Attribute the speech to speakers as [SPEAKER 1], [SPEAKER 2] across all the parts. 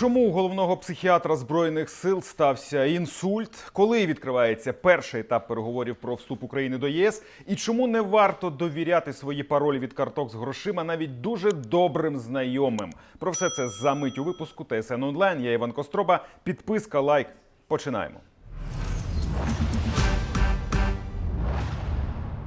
[SPEAKER 1] Чому у головного психіатра збройних сил стався інсульт? Коли відкривається перший етап переговорів про вступ України до ЄС? І чому не варто довіряти свої паролі від карток з грошима навіть дуже добрим знайомим? Про все це за мить у випуску ТСН онлайн. Я Іван Костроба. Підписка, лайк. Починаємо.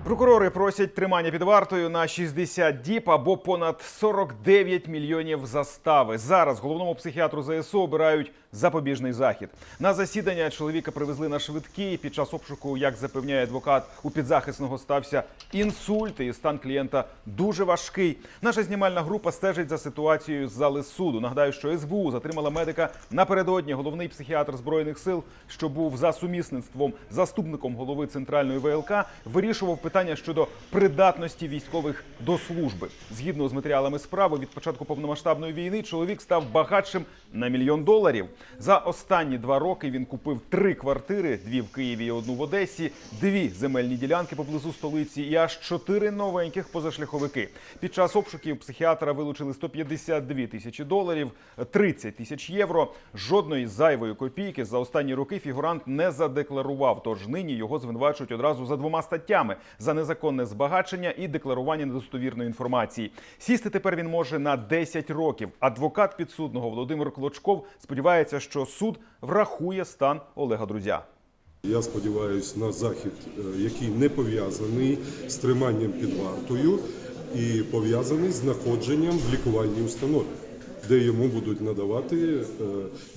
[SPEAKER 1] Прокурори просять тримання під вартою на 60 діб або понад 49 мільйонів застави. Зараз головному психіатру ЗСУ обирають запобіжний захід. На засідання чоловіка привезли на швидкі. Під час обшуку, як запевняє адвокат, у підзахисного стався інсульт, і стан клієнта дуже важкий. Наша знімальна група стежить за ситуацією з зали суду. Нагадаю, що СБУ затримала медика напередодні. Головний психіатр збройних сил, що був за сумісництвом заступником голови центральної ВЛК, вирішував питання щодо придатності військових до служби. Згідно з матеріалами справи, від початку повномасштабної війни чоловік став багатшим на мільйон доларів. За останні два роки він купив три квартири: дві в Києві і одну в Одесі, дві земельні ділянки поблизу столиці і аж чотири новеньких позашляховики. Під час обшуків психіатра вилучили 152 тисячі доларів, 30 тисяч євро. Жодної зайвої копійки за останні роки фігурант не задекларував. Тож нині його звинувачують одразу за двома статтями: за незаконне збагачення і декларування недостовірної інформації. Сісти тепер він може на 10 років. Адвокат підсудного Володимир Клочков сподівається, що суд врахує стан Олега Друзя.
[SPEAKER 2] Я сподіваюся на захід, е, який не пов'язаний з триманням під вартою і пов'язаний з знаходженням в лікувальній установі, де йому будуть надавати е,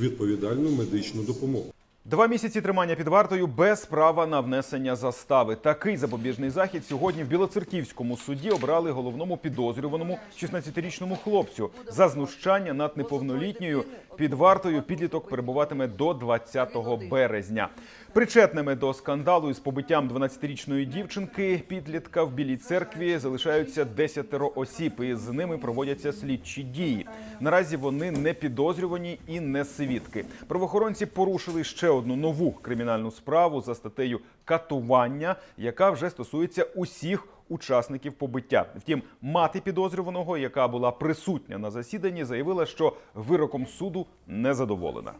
[SPEAKER 2] відповідальну медичну допомогу.
[SPEAKER 1] Два місяці тримання під вартою без права на внесення застави. Такий запобіжний захід сьогодні в Білоцерківському суді обрали головному підозрюваному 16-річному хлопцю за знущання над неповнолітньою. Під вартою підліток перебуватиме до 20 березня. Причетними до скандалу із побиттям 12-річної дівчинки підлітка в Білій церкві залишаються 10 осіб, і з ними проводяться слідчі дії. Наразі вони не підозрювані і не свідки. Правоохоронці порушили ще одну нову кримінальну справу за статтею катування, яка вже стосується усіх. Учасників побиття. Втім, мати підозрюваного, яка була присутня на засіданні, заявила, що вироком суду не задоволена.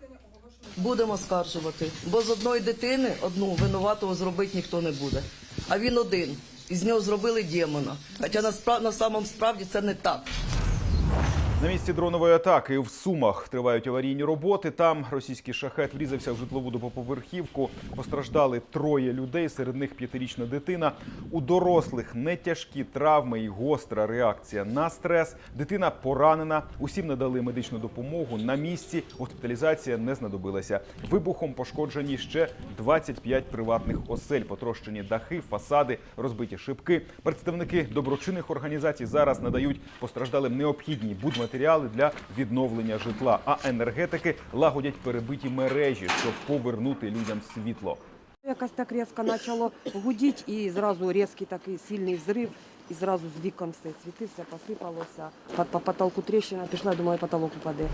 [SPEAKER 3] Будемо скаржувати, бо з одної дитини одну винуватого зробити ніхто не буде. А він один. Із нього зробили демона. Хоча на, на самому справді це не так.
[SPEAKER 1] На місці дронової атаки в Сумах тривають аварійні роботи. Там російський шахет врізався в житлову двоповерхівку. Постраждали троє людей, серед них п'ятирічна дитина. У дорослих не тяжкі травми і гостра реакція на стрес. Дитина поранена. Усім надали медичну допомогу. На місці госпіталізація не знадобилася. Вибухом пошкоджені ще 25 приватних осель, потрощені дахи, фасади, розбиті шибки. Представники доброчинних організацій зараз надають постраждалим необхідні будматеріали для відновлення житла. А енергетики лагодять перебиті мережі, щоб повернути людям світло.
[SPEAKER 4] Якось так різко почало гудіти і зразу різкий такий сильний взрив, і зразу з вікон все світився, посипалося. По, по потолку тріщина пішла, я думаю, потолок упаде.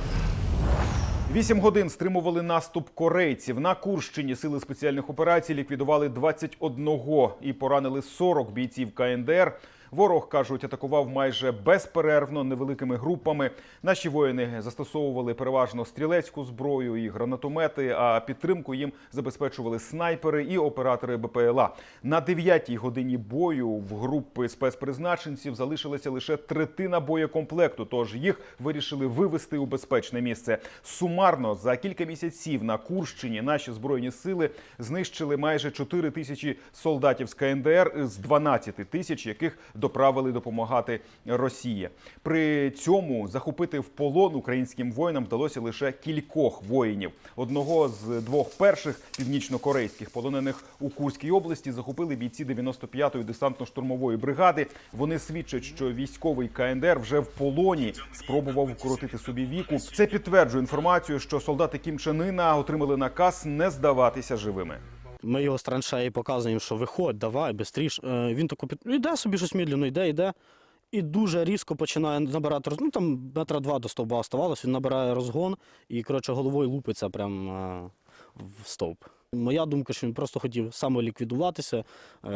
[SPEAKER 1] Вісім годин стримували наступ корейців. На Курщині сили спеціальних операцій ліквідували 21 і поранили 40 бійців КНДР. Ворог кажуть, атакував майже безперервно невеликими групами. Наші воїни застосовували переважно стрілецьку зброю і гранатомети. А підтримку їм забезпечували снайпери і оператори БПЛА. На дев'ятій годині бою в групи спецпризначенців залишилася лише третина боєкомплекту. Тож їх вирішили вивести у безпечне місце. Сумарно за кілька місяців на Курщині наші збройні сили знищили майже 4 тисячі солдатів з КНДР з 12 тисяч, яких доправили допомагати Росії. При цьому захопити в полон українським воїнам вдалося лише кількох воїнів. Одного з двох перших північнокорейських полонених у Курській області захопили бійці 95-ї десантно-штурмової бригади. Вони свідчать, що військовий КНДР вже в полоні спробував вкоротити собі віку. Це підтверджує інформацію, що солдати Кім Чен Ына отримали наказ не здаватися живими.
[SPEAKER 5] Ми його з траншеї показуємо, що виходь, давай, швидше. Він тако під... іде собі щось медленно, йде, йде. І дуже різко починає набирати розгон. ну там метра два до стовба оставалось, він набирає розгон і, коротше, головою лупиться прямо в стовп. Моя думка, що він просто хотів самоліквідуватися, е,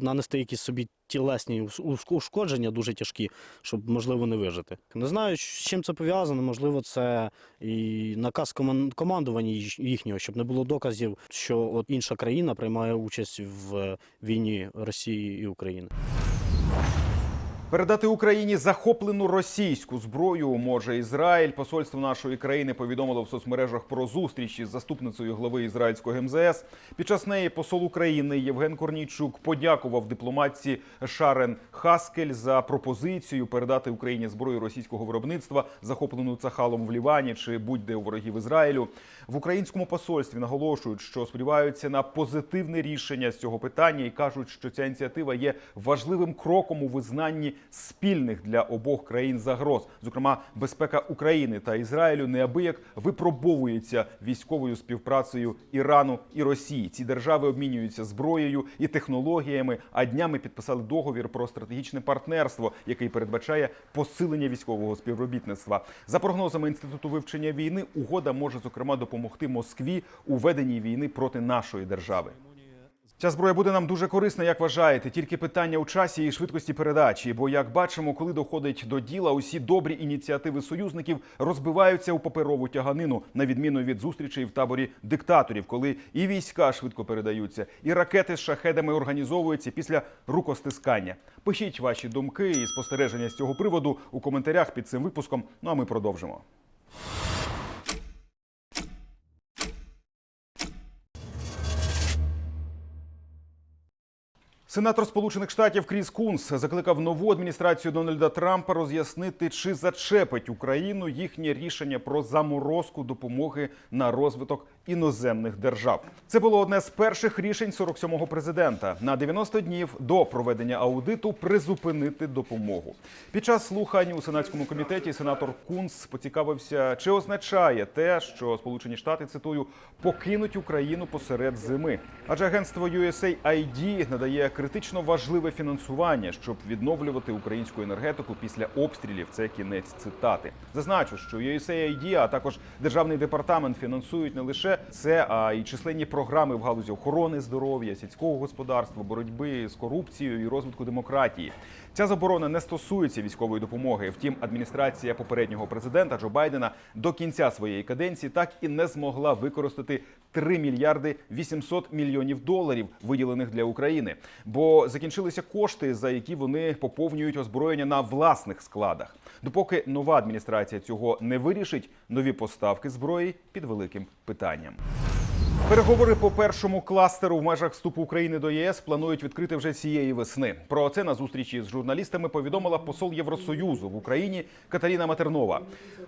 [SPEAKER 5] нанести якісь собі тілесні ушкодження дуже тяжкі, щоб можливо не вижити. Не знаю, з чим це пов'язано. Можливо, це і наказ коман- командування їхнього, щоб не було доказів, що от інша країна приймає участь в війні Росії і України.
[SPEAKER 1] Передати Україні захоплену російську зброю може Ізраїль. Посольство нашої країни повідомило в соцмережах про зустріч із заступницею глави ізраїльського МЗС. Під час неї посол України Євген Корнійчук подякував дипломатці Шарен Хаскель за пропозицію передати Україні зброю російського виробництва, захоплену Цахалом в Лівані чи будь-де у ворогів Ізраїлю. В українському посольстві наголошують, що сподіваються на позитивне рішення з цього питання і кажуть, що ця ініціатива є важливим кроком у визнанні спільних для обох країн загроз. Зокрема, безпека України та Ізраїлю неабияк випробовується військовою співпрацею Ірану і Росії. Ці держави обмінюються зброєю і технологіями. А днями підписали договір про стратегічне партнерство, який передбачає посилення військового співробітництва. За прогнозами інституту вивчення війни, угода може зокрема допомогти Москві у веденні війни проти нашої держави. Ця зброя буде нам дуже корисна, як вважаєте. Тільки питання у часі і швидкості передачі. Бо, як бачимо, коли доходить до діла, усі добрі ініціативи союзників розбиваються у паперову тяганину, на відміну від зустрічей в таборі диктаторів, коли і війська швидко передаються, і ракети з шахедами організовуються після рукостискання. Пишіть ваші думки і спостереження з цього приводу у коментарях під цим випуском. Ну а ми продовжимо. Сенатор Сполучених Штатів Кріс Кунс закликав нову адміністрацію Дональда Трампа роз'яснити, чи зачепить Україну їхнє рішення про заморозку допомоги на розвиток іноземних держав. Це було одне з перших рішень 47-го президента на 90 днів до проведення аудиту призупинити допомогу. Під час слухань у сенатському комітеті сенатор Кунс поцікавився, чи означає те, що Сполучені Штати цитую покинуть Україну посеред зими. Адже агентство USAID надає критично важливе фінансування, щоб відновлювати українську енергетику після обстрілів. Це кінець цитати. Зазначу, що USAID, а також державний департамент фінансують не лише це, а й численні програми в галузі охорони здоров'я, сільського господарства, боротьби з корупцією і розвитку демократії. Ця заборона не стосується військової допомоги. Втім, адміністрація попереднього президента Джо Байдена до кінця своєї каденції так і не змогла використати 3 мільярди 800 мільйонів доларів, виділених для України, бо закінчилися кошти, за які вони поповнюють озброєння на власних складах. Допоки нова адміністрація цього не вирішить, нові поставки зброї під великим питанням. Переговори по першому кластеру в межах вступу України до ЄС планують відкрити вже цієї весни. Про це на зустрічі з журналістами повідомила посол Євросоюзу в Україні Катерина Матернова.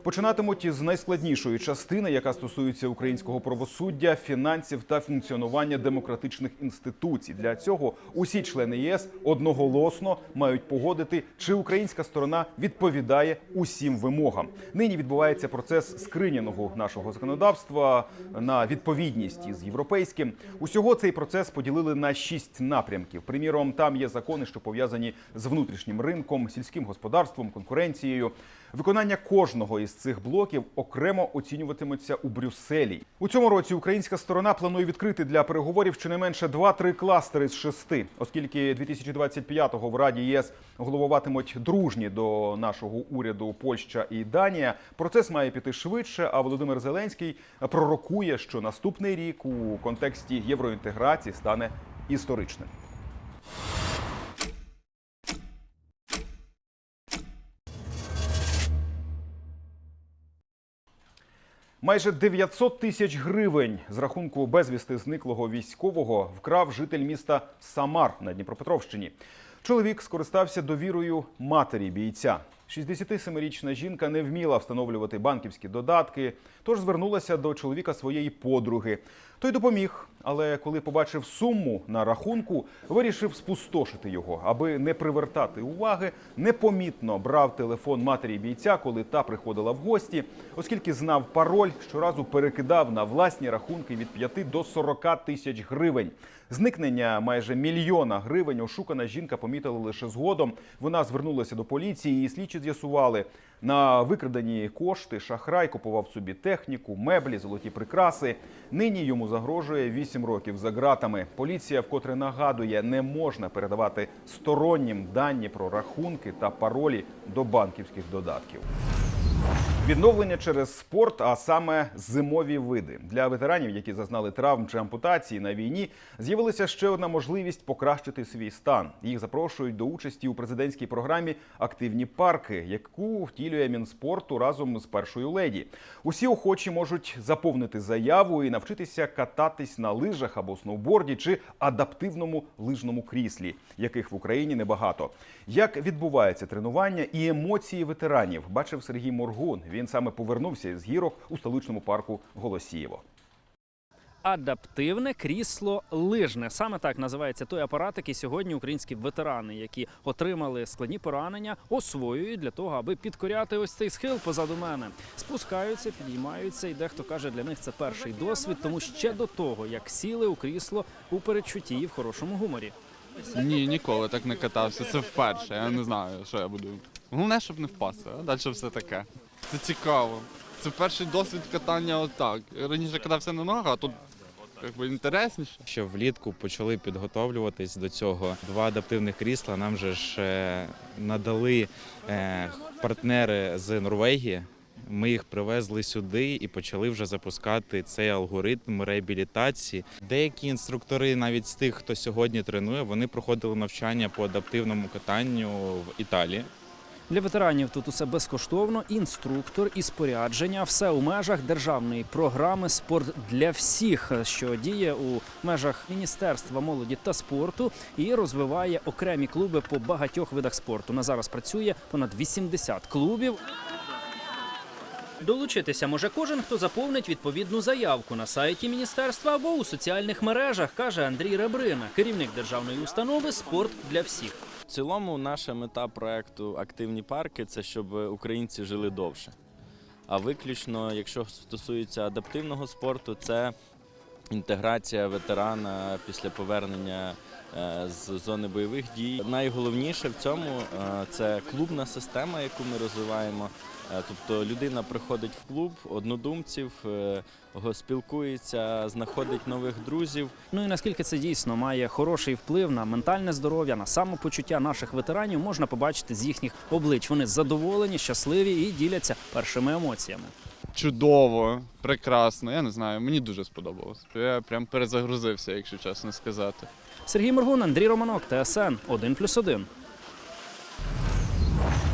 [SPEAKER 1] Починатимуть із найскладнішої частини, яка стосується українського правосуддя, фінансів та функціонування демократичних інституцій. Для цього усі члени ЄС одноголосно мають погодити, чи українська сторона відповідає усім вимогам. Нині відбувається процес скринінгу нашого законодавства на відповідність із європейським. Усього цей процес поділили на шість напрямків. Приміром, там є закони, що пов'язані з внутрішнім ринком, сільським господарством, конкуренцією. Виконання кожного із цих блоків окремо оцінюватиметься у Брюсселі. У цьому році українська сторона планує відкрити для переговорів щонайменше 2-3 кластери з шести, оскільки 2025-го в Раді ЄС головуватимуть дружні до нашого уряду Польща і Данія. Процес має піти швидше. А Володимир Зеленський пророкує, що наступний рік у контексті євроінтеграції стане історичним. Майже 900 тисяч гривень з рахунку безвісти зниклого військового вкрав житель міста Самар на Дніпропетровщині. Чоловік скористався довірою матері бійця. 67-річна жінка не вміла встановлювати банківські додатки, тож звернулася до чоловіка своєї подруги. Той допоміг, але коли побачив суму на рахунку, вирішив спустошити його, аби не привертати уваги. Непомітно брав телефон матері бійця, коли та приходила в гості, оскільки знав пароль, щоразу перекидав на власні рахунки від 5 до 40 тисяч гривень. Зникнення майже мільйона гривень ошукана жінка помітила лише згодом. Вона звернулася до поліції і слідчі з'ясували. На викрадені кошти шахрай купував собі техніку, меблі, золоті прикраси. Нині йому загрожує 8 років за ґратами. Поліція вкотре нагадує, не можна передавати стороннім дані про рахунки та паролі до банківських додатків. Відновлення через спорт, а саме зимові види для ветеранів, які зазнали травм чи ампутації на війні, з'явилася ще одна можливість покращити свій стан. Їх запрошують до участі у президентській програмі Активні парки, яку втілює Мінспорту разом з першою леді. Усі охочі можуть заповнити заяву і навчитися кататись на лижах або сноуборді чи адаптивному лижному кріслі, яких в Україні небагато. Як відбувається тренування і емоції ветеранів, бачив Сергій Моргун. Він саме повернувся з гірок у столичному парку Голосієво.
[SPEAKER 6] Адаптивне крісло лижне саме так називається той апарат, який сьогодні українські ветерани, які отримали складні поранення, освоюють для того, аби підкоряти ось цей схил позаду мене. Спускаються, підіймаються, і дехто каже, для них це перший досвід, тому ще до того, як сіли у крісло у передчутті і в хорошому гуморі.
[SPEAKER 7] Ні, ніколи так не катався. Це вперше. Я не знаю, що я буду. Головне, щоб не впасти, а далі все таке. Це цікаво. Це перший досвід катання отак. Раніше катався на ногах, а тут якби інтересніше.
[SPEAKER 8] що влітку почали підготовлюватись до цього. Два адаптивних крісла нам же ж е, надали е, партнери з Норвегії. Ми їх привезли сюди і почали вже запускати цей алгоритм реабілітації. Деякі інструктори, навіть з тих, хто сьогодні тренує, вони проходили навчання по адаптивному катанню в Італії.
[SPEAKER 6] Для ветеранів тут усе безкоштовно, інструктор і спорядження, все у межах державної програми Спорт для всіх, що діє у межах Міністерства молоді та спорту і розвиває окремі клуби по багатьох видах спорту. На зараз працює понад 80 клубів. Долучитися може кожен, хто заповнить відповідну заявку на сайті міністерства або у соціальних мережах, каже Андрій Ребрина, керівник державної установи Спорт для всіх.
[SPEAKER 9] Цілому, наша мета проекту Активні парки це щоб українці жили довше. А виключно, якщо стосується адаптивного спорту, це інтеграція ветерана після повернення е, з зони бойових дій. Найголовніше в цьому е, це клубна система, яку ми розвиваємо. Е, Тобто людина приходить в клуб однодумців, спілкується, знаходить нових друзів.
[SPEAKER 6] Ну і наскільки це дійсно має хороший вплив на ментальне здоров'я, на самопочуття наших ветеранів, можна побачити з їхніх облич. Вони задоволені, щасливі і діляться першими емоціями.
[SPEAKER 7] Чудово, прекрасно. Я не знаю, мені дуже сподобалось. Я прям перезагрузився, якщо чесно сказати.
[SPEAKER 6] Сергій Моргун, Андрій Романок, ТСН 1+,1.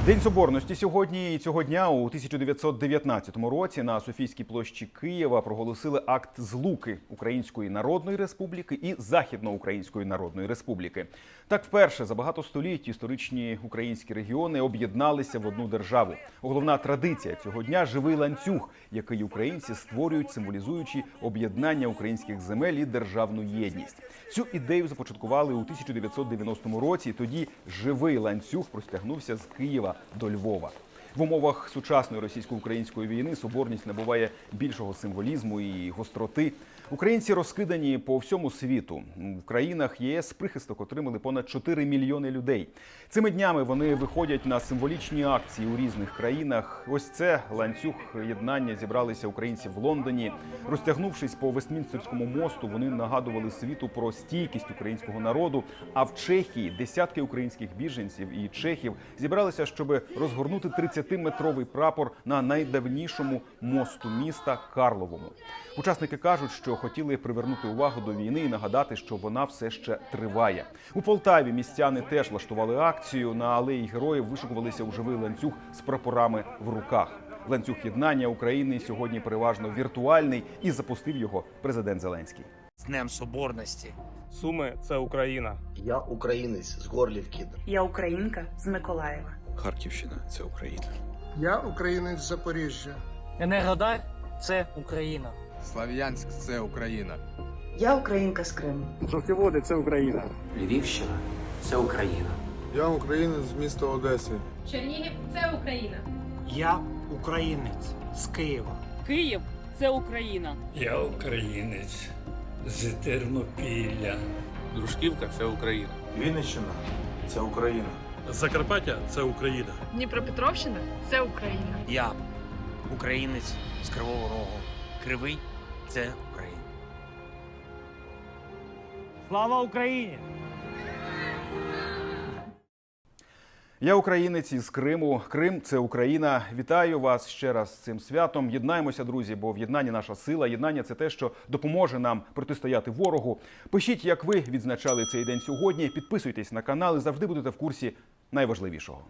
[SPEAKER 1] День соборності сьогодні і цього дня у 1919 році на Софійській площі Києва проголосили акт злуки Української Народної Республіки і Західноукраїнської Народної Республіки. Так вперше за багато століть історичні українські регіони об'єдналися в одну державу. Головна традиція цього дня живий ланцюг, який українці створюють, символізуючи об'єднання українських земель і державну єдність. Цю ідею започаткували у 1990 році. Тоді живий ланцюг простягнувся з Києва до Львова. В умовах сучасної російсько-української війни соборність набуває більшого символізму і гостроти. Українці розкидані по всьому світу. В країнах ЄС прихисток отримали понад 4 мільйони людей. Цими днями вони виходять на символічні акції у різних країнах. Ось це ланцюг єднання зібралися українці в Лондоні. Розтягнувшись по Вестмінстерському мосту, вони нагадували світу про стійкість українського народу. А в Чехії десятки українських біженців і чехів зібралися, щоб розгорнути 30-метровий прапор на найдавнішому мосту міста Карловому. Учасники кажуть, що хотіли привернути увагу до війни і нагадати, що вона все ще триває. У Полтаві містяни теж влаштували акцію. На алеї героїв вишукувалися у живий ланцюг з прапорами в руках. Ланцюг єднання України сьогодні переважно віртуальний і запустив його президент Зеленський.
[SPEAKER 10] з Днем Соборності.
[SPEAKER 11] Суми це Україна.
[SPEAKER 12] Я українець з Горлівки.
[SPEAKER 13] Я українка з Миколаєва.
[SPEAKER 10] Харківщина це Україна.
[SPEAKER 11] Я українець з Запоріжжя.
[SPEAKER 10] Енергодар це Україна.
[SPEAKER 7] Слав'янськ це Україна.
[SPEAKER 13] Я українка з Криму.
[SPEAKER 11] Жовтіводи це Україна.
[SPEAKER 10] Львівщина це Україна.
[SPEAKER 11] Я українець з міста Одеси.
[SPEAKER 13] Чернігів це Україна.
[SPEAKER 10] Я українець з Києва.
[SPEAKER 4] Київ це Україна.
[SPEAKER 11] Я українець
[SPEAKER 10] з Тернопілля.
[SPEAKER 11] Дружківка це Україна.
[SPEAKER 12] Вінниччина це Україна.
[SPEAKER 11] Закарпаття це Україна.
[SPEAKER 13] Дніпропетровщина це Україна.
[SPEAKER 10] Я українець з Кривого Рогу. Кривий це Україна. Слава Україні!
[SPEAKER 1] Я українець із Криму. Крим це Україна. Вітаю вас ще раз з цим святом. Єднаємося, друзі, бо в єднанні наша сила. Єднання це те, що допоможе нам протистояти ворогу. Пишіть, як ви відзначали цей день сьогодні. Підписуйтесь на канал і завжди будете в курсі найважливішого.